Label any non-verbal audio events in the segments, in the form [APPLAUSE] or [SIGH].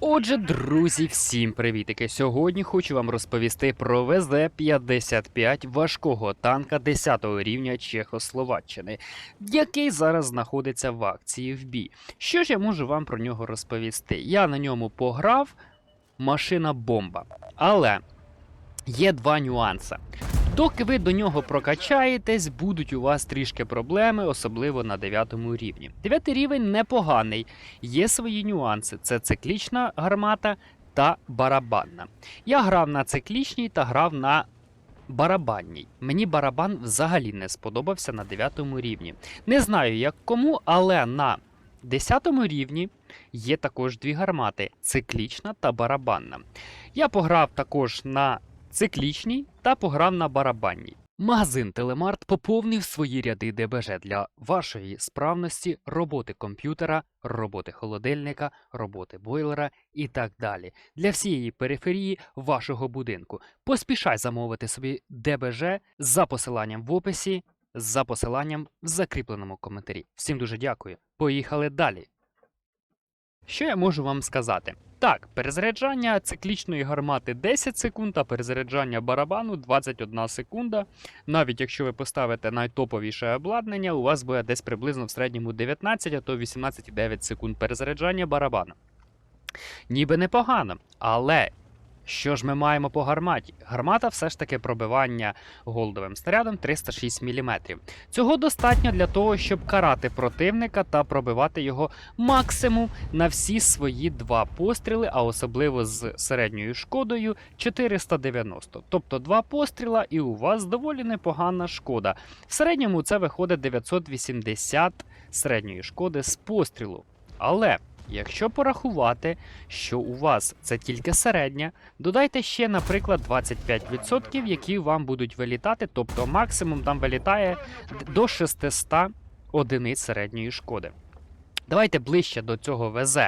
Отже, друзі, всім привітики! Сьогодні хочу вам розповісти про ВЗ-55 важкого танка 10 рівня Чехословаччини, який зараз знаходиться в акції в бій. Що ж я можу вам про нього розповісти? Я на ньому пограв, машина бомба. Але є два нюанси. Доки ви до нього прокачаєтесь, будуть у вас трішки проблеми, особливо на 9 рівні. 9 рівень непоганий, є свої нюанси: це циклічна гармата та барабанна. Я грав на циклічній та грав на барабанній. Мені барабан взагалі не сподобався на 9 рівні. Не знаю як кому, але на 10 рівні є також дві гармати: циклічна та барабанна. Я пограв також на циклічній та пограв на барабанній. Магазин Телемарт поповнив свої ряди ДБЖ для вашої справності, роботи комп'ютера, роботи холодильника, роботи бойлера і так далі. Для всієї периферії вашого будинку. Поспішай замовити собі ДБЖ за посиланням в описі, за посиланням в закріпленому коментарі. Всім дуже дякую. Поїхали далі. Що я можу вам сказати? Так, перезаряджання циклічної гармати 10 секунд, а перезаряджання барабану 21 секунда. Навіть якщо ви поставите найтоповіше обладнання, у вас буде десь приблизно в середньому 19, а то 18,9 секунд перезаряджання барабану. Ніби непогано, але що ж ми маємо по гарматі? Гармата все ж таки пробивання голдовим снарядом 306 мм. Цього достатньо для того, щоб карати противника та пробивати його максимум на всі свої два постріли, а особливо з середньою шкодою 490. Тобто два постріла, і у вас доволі непогана шкода. В середньому це виходить 980 середньої шкоди з пострілу. Але. Якщо порахувати, що у вас це тільки середня, додайте ще, наприклад, 25%, які вам будуть вилітати, тобто максимум там вилітає до 600 одиниць середньої шкоди. Давайте ближче до цього ВЗ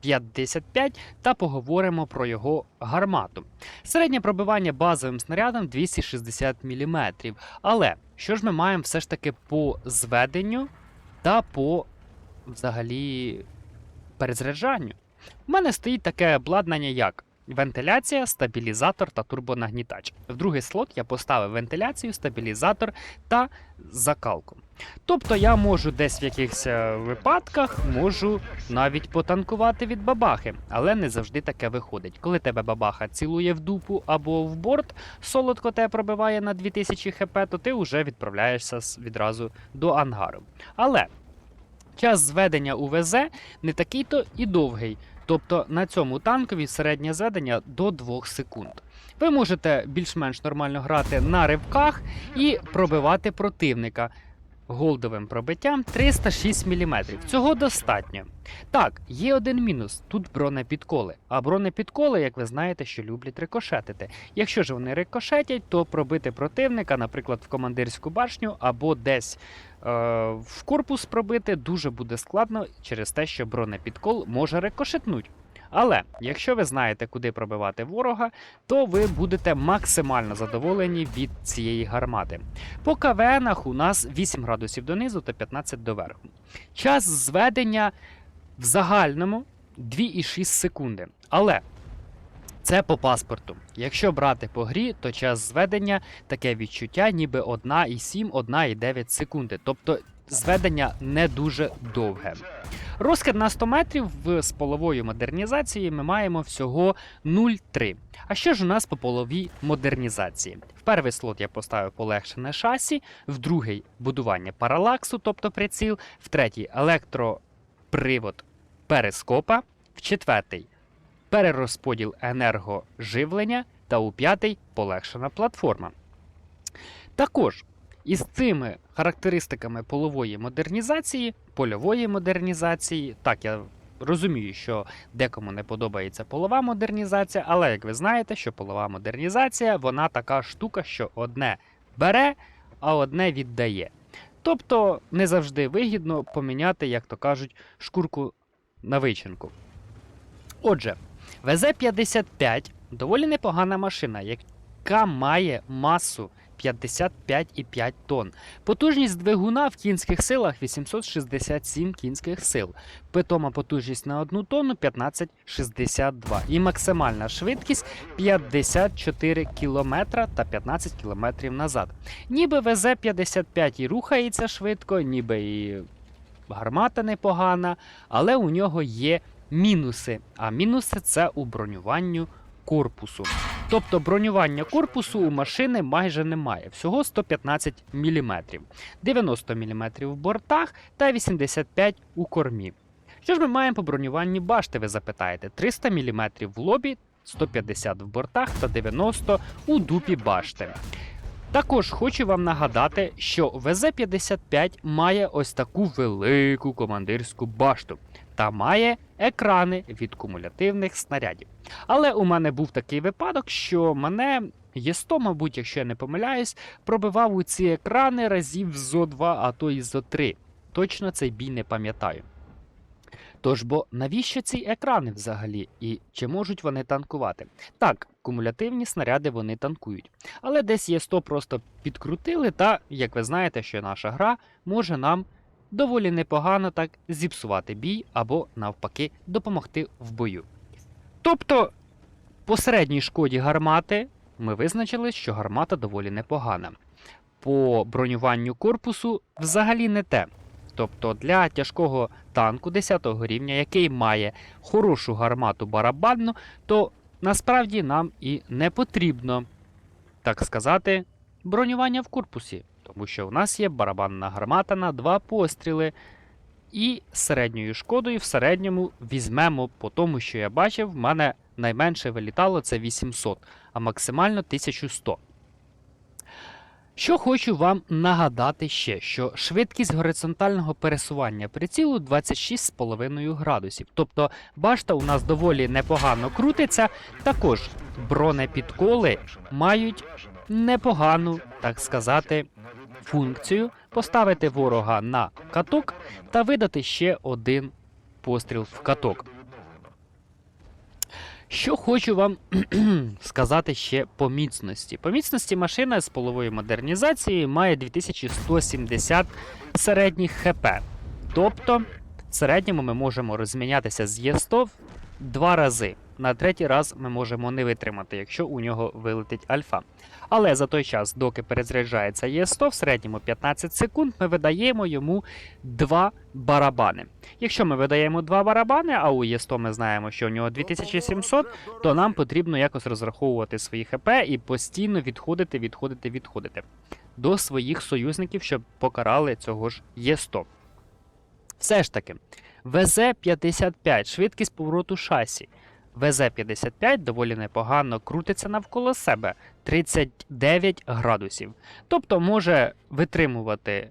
55 та поговоримо про його гармату. Середнє пробивання базовим снарядом 260 мм. Але що ж ми маємо все ж таки по зведенню та по взагалі перезаряджанню? У мене стоїть таке обладнання, як вентиляція, стабілізатор та турбонагнітач. В другий слот я поставив вентиляцію, стабілізатор та закалку. Тобто я можу десь в якихось е, випадках можу навіть потанкувати від бабахи, але не завжди таке виходить. Коли тебе бабаха цілує в дупу або в борт, солодко тебе пробиває на 2000 хп, то ти вже відправляєшся відразу до ангару. Але час зведення УВЗ не такий то і довгий. Тобто на цьому танкові середнє зведення до 2 секунд. Ви можете більш-менш нормально грати на ривках і пробивати противника голдовим пробиттям 306 мм. Цього достатньо. Так, є один мінус: тут бронепідколи. А бронепідколи, як ви знаєте, що люблять рикошетити. Якщо ж вони рикошетять, то пробити противника, наприклад, в командирську башню або десь е, в корпус пробити дуже буде складно через те, що бронепідкол може рикошетнуть. Але якщо ви знаєте, куди пробивати ворога, то ви будете максимально задоволені від цієї гармати. По КВНах у нас 8 градусів донизу та 15 доверху. Час зведення в загальному 2,6 секунди. Але це по паспорту. Якщо брати по грі, то час зведення таке відчуття, ніби 1,7, 1,9 секунди. Тобто зведення не дуже довге. Розкид на 100 метрів з половою модернізацією ми маємо всього 0,3. А що ж у нас по половій модернізації? В перший слот я поставив полегшене шасі, в другий будування паралаксу, тобто приціл, в третій електропривод перископа, в четвертий перерозподіл енергоживлення та у п'ятий полегшена платформа. Також із цими характеристиками полової модернізації, польової модернізації, так я розумію, що декому не подобається полова модернізація, але як ви знаєте, що полова модернізація вона така штука, що одне бере, а одне віддає. Тобто не завжди вигідно поміняти, як то кажуть, шкурку на вичинку. Отже, ВЗ-55 доволі непогана машина, яка має масу 55,5 тонн. Потужність двигуна в кінських силах 867 кінських сил. Питома потужність на 1 тонну 1562. І максимальна швидкість 54 км та 15 км назад. Ніби ВЗ-55 і рухається швидко, ніби і гармата непогана, але у нього є мінуси. А мінуси це у бронюванню корпусу. Тобто бронювання корпусу у машини майже немає, всього 115 мм, 90 мм в бортах та 85 у кормі. Що ж ми маємо по бронюванні башти, ви запитаєте? 300 мм в лобі, 150 в бортах та 90 у дупі башти. Також хочу вам нагадати, що ВЗ-55 має ось таку велику командирську башту та має екрани від кумулятивних снарядів. Але у мене був такий випадок, що мене Є100, мабуть, якщо я не помиляюсь, пробивав у ці екрани разів зо 2, а то і зо 3. Точно цей бій не пам'ятаю. Тож бо навіщо ці екрани взагалі і чи можуть вони танкувати? Так, кумулятивні снаряди вони танкують. Але десь є 100 просто підкрутили, та, як ви знаєте, що наша гра може нам доволі непогано так зіпсувати бій або, навпаки, допомогти в бою. Тобто, по середній шкоді гармати ми визначили, що гармата доволі непогана. По бронюванню корпусу взагалі не те. Тобто для тяжкого танку 10 го рівня, який має хорошу гармату барабанну, то насправді нам і не потрібно, так сказати, бронювання в корпусі, тому що в нас є барабанна гармата на два постріли. І середньою шкодою в середньому візьмемо по тому, що я бачив, в мене найменше вилітало це 800, а максимально 1100. Що хочу вам нагадати ще, що швидкість горизонтального пересування прицілу 26,5 градусів. Тобто башта у нас доволі непогано крутиться. Також бронепідколи мають непогану, так сказати, функцію поставити ворога на каток та видати ще один постріл в каток. Що хочу вам [CLEARS THROAT] сказати ще по міцності. По міцності машина з половою модернізацією має 2170 середніх ХП. Тобто, в середньому ми можемо розмінятися з Є100 два рази. На третій раз ми можемо не витримати, якщо у нього вилетить альфа. Але за той час, доки перезаряджається Є100, в середньому 15 секунд, ми видаємо йому два барабани. Якщо ми видаємо два барабани, а у Є100 ми знаємо, що у нього 2700, то нам потрібно якось розраховувати свої ХП і постійно відходити, відходити, відходити до своїх союзників, щоб покарали цього ж Є100. Все ж таки, ВЗ-55, швидкість повороту шасі. ВЗ-55 доволі непогано крутиться навколо себе 39 градусів. Тобто може витримувати,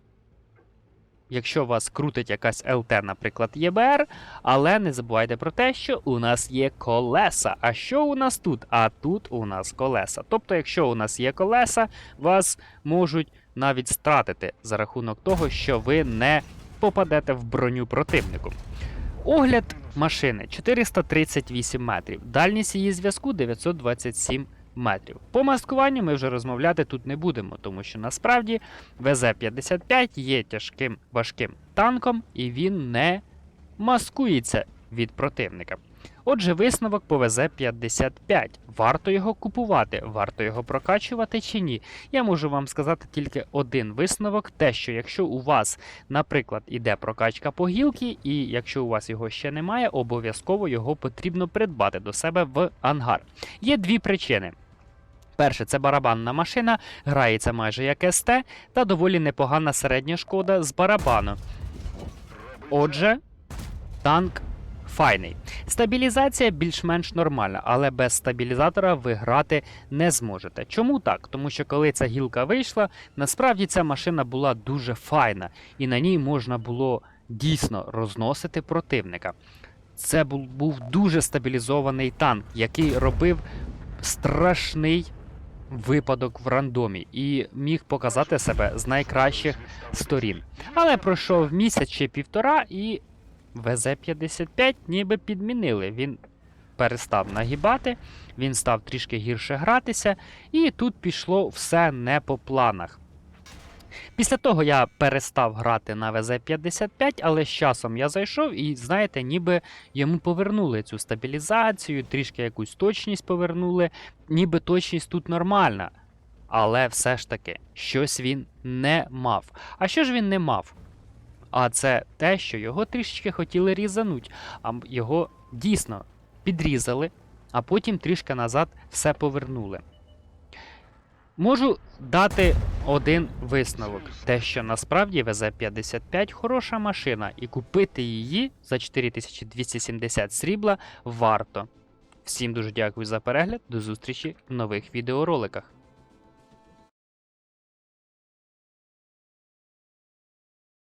якщо вас крутить якась ЛТ, наприклад, ЄБР, але не забувайте про те, що у нас є колеса. А що у нас тут? А тут у нас колеса. Тобто, якщо у нас є колеса, вас можуть навіть стратити за рахунок того, що ви не попадете в броню противнику. Огляд машини 438 метрів. Дальність її зв'язку 927 метрів. По маскуванню ми вже розмовляти тут не будемо, тому що насправді ВЗ-55 є тяжким важким танком і він не маскується від противника. Отже, висновок по ВЗ-55. Варто його купувати, варто його прокачувати чи ні. Я можу вам сказати тільки один висновок: те, що якщо у вас, наприклад, іде прокачка по гілки, і якщо у вас його ще немає, обов'язково його потрібно придбати до себе в ангар. Є дві причини. Перше, це барабанна машина, грається майже як СТ, та доволі непогана середня шкода з барабану. Отже, танк файний. Стабілізація більш-менш нормальна, але без стабілізатора ви грати не зможете. Чому так? Тому що коли ця гілка вийшла, насправді ця машина була дуже файна, і на ній можна було дійсно розносити противника. Це був, дуже стабілізований танк, який робив страшний випадок в рандомі і міг показати себе з найкращих сторін. Але пройшов місяць чи півтора, і ВЗ-55 ніби підмінили. Він перестав нагибати, він став трішки гірше гратися, і тут пішло все не по планах. Після того я перестав грати на ВЗ-55, але з часом я зайшов і, знаєте, ніби йому повернули цю стабілізацію, трішки якусь точність повернули, ніби точність тут нормальна. Але все ж таки, щось він не мав. А що ж він не мав? А це те, що його трішечки хотіли різануть, а його дійсно підрізали, а потім трішки назад все повернули. Можу дати один висновок: те, що насправді ВЗ-55 хороша машина, і купити її за 4270 срібла варто. Всім дуже дякую за перегляд. До зустрічі в нових відеороликах.